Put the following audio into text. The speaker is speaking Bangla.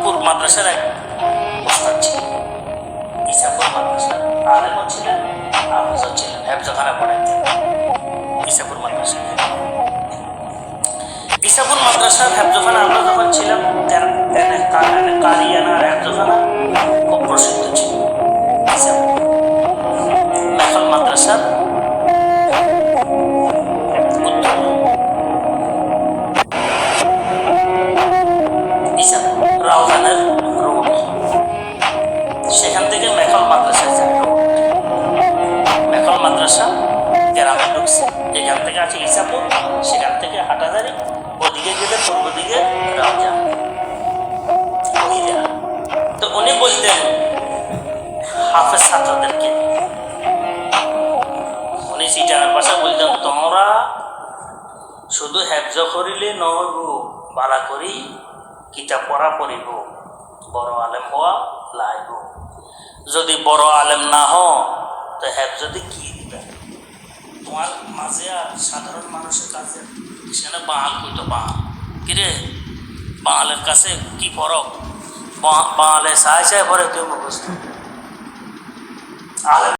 মাদ্রাসার এক ওস্তাদ ছিলেন। ইসাপুর মাদ্রাসা আলেমও ছিলেন হাফেজও ছিলেন, হেফজখানা পড়াইতেন ইসাপুর মাদ্রাসা ইসাপুর মাদ্রাসার হেফজখানা আমরা যখন রাউজানের রোড সেখান থেকে মেখল মাদ্রাসায় যায়। মেখল মাদ্রাসা, গ্রামে ঢুকছে। এখান থেকে আছে ইসাপুর। সেখান থেকে হাটাদারি। ওদিকে গেলে পূর্ব দিকে রাউজা তো উনি বলতেন, হাফেজ ছাত্রদেরকে। উনি সিটার ভাষা বলতেন, তোমরা শুধু হেফজ করিলে নহব বালা করি কিতাব পড়া পড়িব বড় আলেম হওয়া লাইব যদি বড় আলেম না হ তো হেফজ দি কি দিবে? তোমার মাঝে আর সাধারণ মানুষের কাছে সেখানে বাঙাল কইতো বাঙাল কিরে বাঙালের কাছে কি ফরক বাঙালে সাহায্য পরে তুমি বুঝতো আলেম